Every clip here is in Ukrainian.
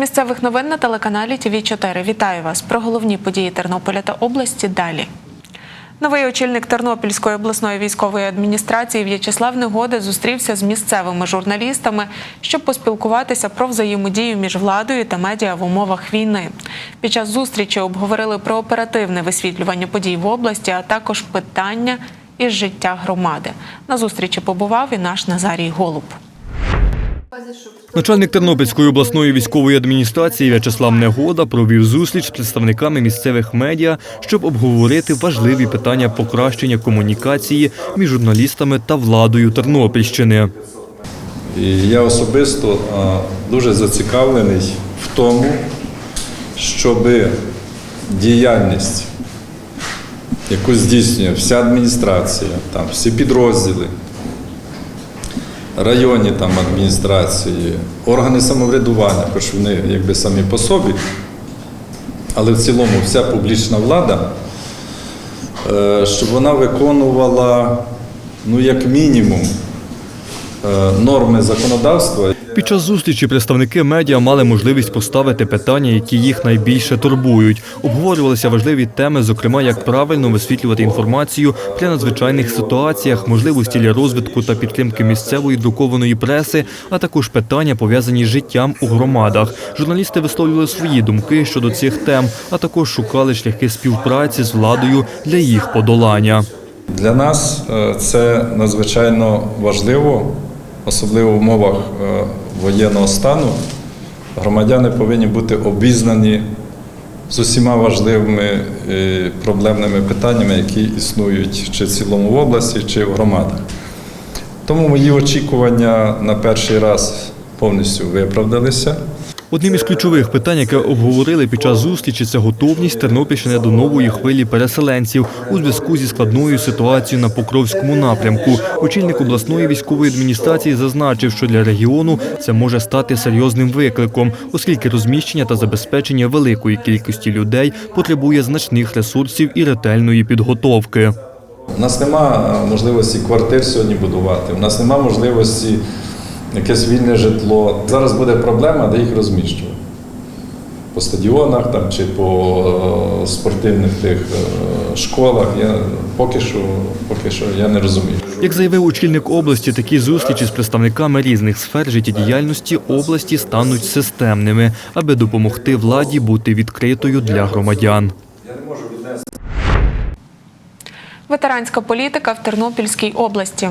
Місцевих новин на телеканалі ТВ 4 Вітаю вас про головні події Тернополя та області. Далі. Новий очільник Тернопільської обласної військової адміністрації В'ячеслав Негода зустрівся з місцевими журналістами, щоб поспілкуватися про взаємодію між владою та медіа в умовах війни. Під час зустрічі обговорили про оперативне висвітлювання подій в області, а також питання із життя громади. На зустрічі побував і наш Назарій Голуб. Начальник Тернопільської обласної військової адміністрації В'ячеслав Негода провів зустріч з представниками місцевих медіа, щоб обговорити важливі питання покращення комунікації між журналістами та владою Тернопільщини. Я особисто дуже зацікавлений в тому, щоб діяльність, яку здійснює вся адміністрація, там, всі підрозділи, районні там, адміністрації, органи самоврядування, хоч вони якби самі по собі, але в цілому вся публічна влада, е, щоб вона виконувала, ну, як мінімум, е, норми законодавства. Під час зустрічі представники медіа мали можливість поставити питання, які їх найбільше турбують. Обговорювалися важливі теми, зокрема, як правильно висвітлювати інформацію при надзвичайних ситуаціях, можливості для розвитку та підтримки місцевої друкованої преси, а також питання пов'язані з життям у громадах. Журналісти висловлювали свої думки щодо цих тем, а також шукали шляхи співпраці з владою для їх подолання. Для нас е, це надзвичайно важливо, особливо в умовах е, воєнного стану. Громадяни повинні бути обізнані з усіма важливими е, проблемними питаннями, які існують чи в цілому в області, чи в громадах. Тому мої очікування на перший раз повністю виправдалися. Одним із ключових питань, яке обговорили під час зустрічі, це готовність Тернопільщини до нової хвилі переселенців у зв'язку зі складною ситуацією на Покровському напрямку. Очільник обласної військової адміністрації зазначив, що для регіону це може стати серйозним викликом, оскільки розміщення та забезпечення великої кількості людей потребує значних ресурсів і ретельної підготовки. У нас нема е, можливості квартир сьогодні будувати, у нас нема можливості якесь вільне житло. Зараз буде проблема, де їх розміщувати. По стадіонах там, чи по е, спортивних тих е, школах. Я поки що, поки що я не розумію. Як заявив очільник області, такі зустрічі з представниками різних сфер життєдіяльності області стануть системними, аби допомогти владі бути відкритою для громадян. Ветеранська політика в Тернопільській області.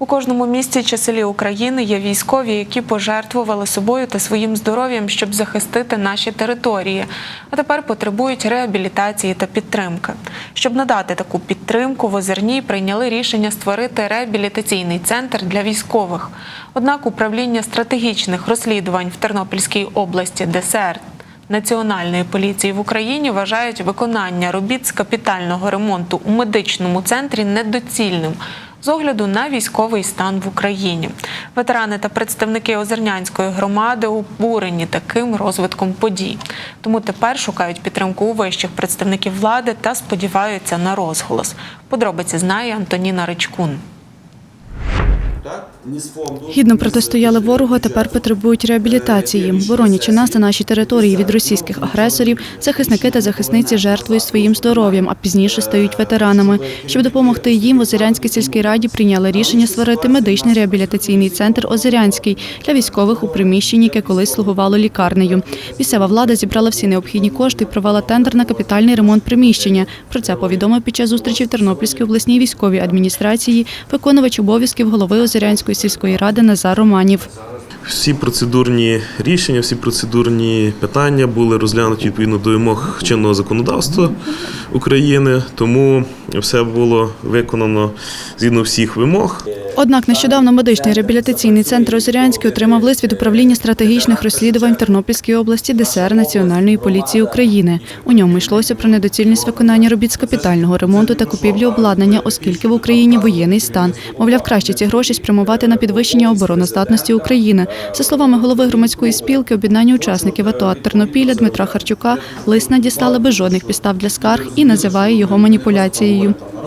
У кожному місті чи селі України є військові, які пожертвували собою та своїм здоров'ям, щоб захистити наші території, а тепер потребують реабілітації та підтримки. Щоб надати таку підтримку, в Озерній прийняли рішення створити реабілітаційний центр для військових. Однак управління стратегічних розслідувань в Тернопільській області ДСР Національної поліції в Україні вважають виконання робіт з капітального ремонту у медичному центрі недоцільним з огляду на військовий стан в Україні. Ветерани та представники Озернянської громади обурені таким розвитком подій. Тому тепер шукають підтримку у вищих представників влади та сподіваються на розголос. Подробиці знає Антоніна Ричкун. Гідно протистояли ворогу, а тепер потребують реабілітації. Боронячи нас на нашій території від російських агресорів, захисники та захисниці жертвують своїм здоров'ям, а пізніше стають ветеранами. Щоб допомогти їм, в Озерянській сільській раді прийняли рішення створити медичний реабілітаційний центр Озерянський для військових у приміщенні, яке колись слугувало лікарнею. Місцева влада зібрала всі необхідні кошти і провела тендер на капітальний ремонт приміщення. Про це повідомив під час зустрічі в Тернопільській обласній військовій адміністрації виконувач обов'язків голови Озерянської сільської ради Назар Романів. Всі процедурні рішення, всі процедурні питання були розглянуті відповідно до вимог чинного законодавства України, тому все було виконано згідно всіх вимог. Однак нещодавно медичний реабілітаційний центр Озерянський отримав лист від управління стратегічних розслідувань Тернопільської області ДСР Національної поліції України. У ньому йшлося про недоцільність виконання робіт з капітального ремонту та купівлі обладнання, оскільки в Україні воєнний стан. Мовляв, краще ці гроші спрямувати на підвищення обороноздатності України. За словами голови громадської спілки, об'єднання учасників АТО Тернопіля Дмитра Харчука, лист надіслали без жодних підстав для скарг і називає його маніпуляцією.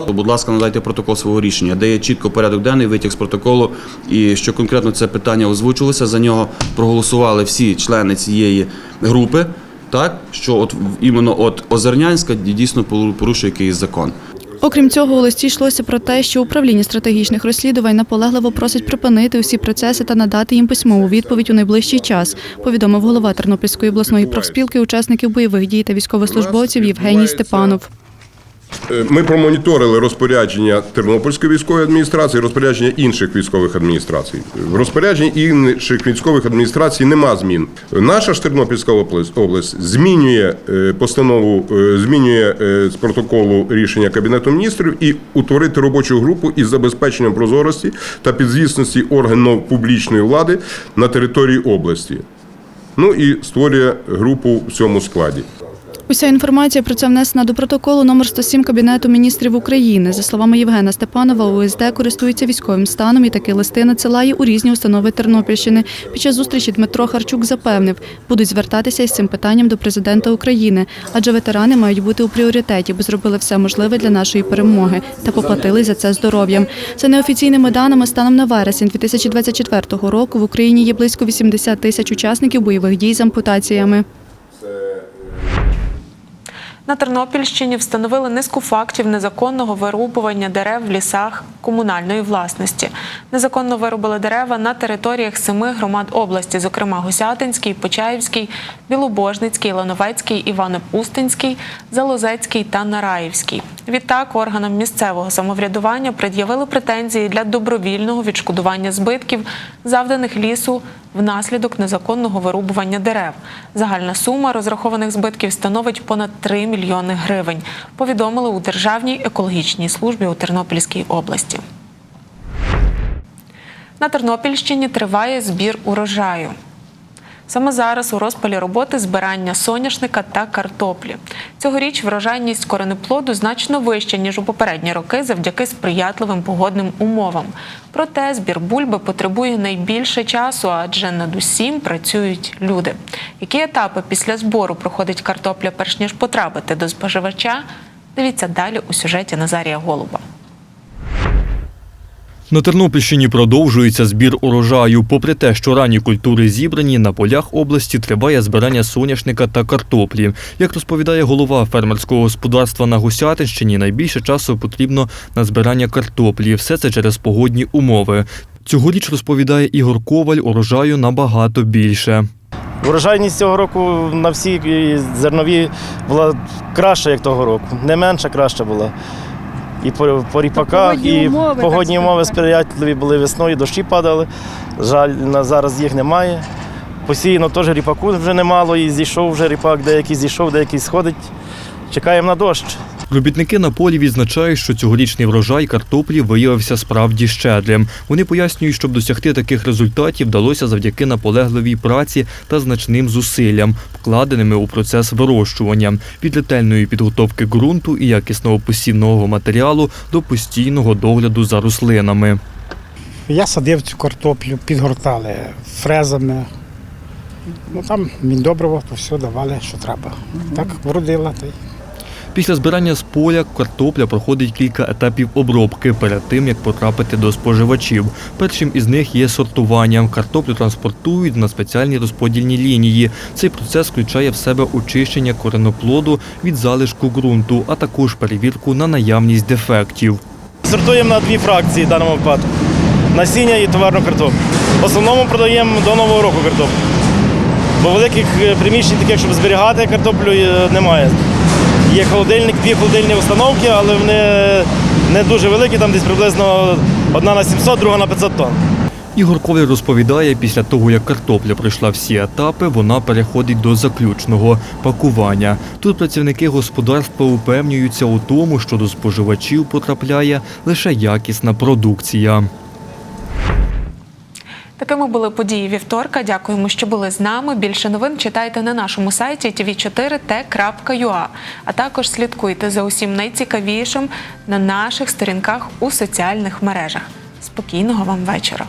Будь ласка, надайте протокол свого рішення, де є чітко порядок денний, витяг з протоколу, і що конкретно це питання озвучилося. За нього проголосували всі члени цієї групи. Так, що от іменно от Озернянська дійсно порушує якийсь закон. Окрім цього, у листі йшлося про те, що управління стратегічних розслідувань наполегливо просить припинити усі процеси та надати їм письмову відповідь у найближчий час, повідомив голова Тернопільської обласної профспілки учасників бойових дій та військовослужбовців Євгеній Степанов. Е, Ми промоніторили розпорядження Тернопільської військової адміністрації, розпорядження інших військових адміністрацій. В розпорядженні інших військових адміністрацій нема змін. Наша ж Тернопільська область, змінює е, постанову, е, змінює з протоколу рішення Кабінету міністрів і утворити робочу групу із забезпеченням прозорості та підзвісності органів публічної влади на території області. Ну і створює групу в цьому складі. Уся інформація про це внесена до протоколу номер 107 Кабінету міністрів України. За словами Євгена Степанова, УСД користується військовим станом і такі листи надсилає у різні установи Тернопільщини. Під час зустрічі Дмитро Харчук запевнив, будуть звертатися із цим питанням до президента України, адже ветерани мають бути у пріоритеті, бо зробили все можливе для нашої перемоги та поплатили за це здоров'ям. За неофіційними даними, станом на вересень 2024 року в Україні є близько 80 тисяч учасників бойових дій з ампутаціями. На Тернопільщині встановили низку фактів незаконного вирубування дерев в лісах комунальної власності. Незаконно вирубали дерева на територіях семи громад області, зокрема Гусятинський, Почаївський, Білобожницький, Лановецький, Івано-Устинський, Залозецький та Нараївський. Відтак органам місцевого самоврядування пред'явили претензії для добровільного відшкодування збитків, завданих лісу внаслідок незаконного вирубування дерев. Загальна сума розрахованих збитків становить понад 3 мільйони гривень. Повідомили у Державній екологічній службі у Тернопільській області. На Тернопільщині триває збір урожаю. Саме зараз у розпалі роботи збирання соняшника та картоплі. Цьогоріч врожайність коренеплоду значно вища, ніж у попередні роки завдяки сприятливим погодним умовам. Проте збір бульби потребує найбільше часу, адже над усім працюють люди. Які етапи після збору проходить картопля, перш ніж потрапити до споживача? Дивіться далі у сюжеті Назарія Голуба. На Тернопільщині продовжується збір урожаю. Попри те, що ранні культури зібрані, на полях області триває збирання соняшника та картоплі. Як розповідає голова фермерського господарства на Гусятинщині, найбільше часу потрібно на збирання картоплі. Все це через погодні умови. Цьогоріч розповідає Ігор Коваль, урожаю набагато більше. Врожайність цього року на всі зернові була краща, як того року. Не менша, краща була. І по, по ріпаках, погодні і умови, так погодні умови сказати. сприятливі були весною, дощі падали. Жаль, на зараз їх немає. Посіяно теж ріпаку вже немало, і зійшов вже ріпак, деякий зійшов, деякий сходить. Чекаємо на дощ. Робітники на полі відзначають, що цьогорічний врожай картоплі виявився справді щедрим. Вони пояснюють, щоб досягти таких результатів вдалося завдяки наполегливій праці та значним зусиллям, вкладеними у процес вирощування, від ретельної підготовки ґрунту і якісного посівного матеріалу до постійного догляду за рослинами. Я садив цю картоплю, підгортали фрезами. Ну там міндобриво, то все давали, що треба. Так вродила. Та й Після збирання з поля картопля проходить кілька етапів обробки перед тим, як потрапити до споживачів. Першим із них є сортування. Картоплю транспортують на спеціальні розподільні лінії. Цей процес включає в себе очищення кореноплоду від залишку ґрунту, а також перевірку на наявність дефектів. Сортуємо на дві фракції в даному випадку: насіння і товарну картоплю. В основному продаємо до Нового року картоплю. Бо великих е, приміщень, таких, щоб зберігати картоплю, е, немає. Є холодильник, дві холодильні установки, але вони не дуже великі, там десь приблизно одна на 700, друга на 500 тонн. Ігор Коваль розповідає, після того, як картопля пройшла всі етапи, вона переходить до заключного пакування. Тут працівники господарства упевнюються у тому, що до споживачів потрапляє лише якісна продукція. Такими були події вівторка. Дякуємо, що були з нами. Більше новин читайте на нашому сайті tv4t.ua, а також слідкуйте за усім найцікавішим на наших сторінках у соціальних мережах. Спокійного вам вечора.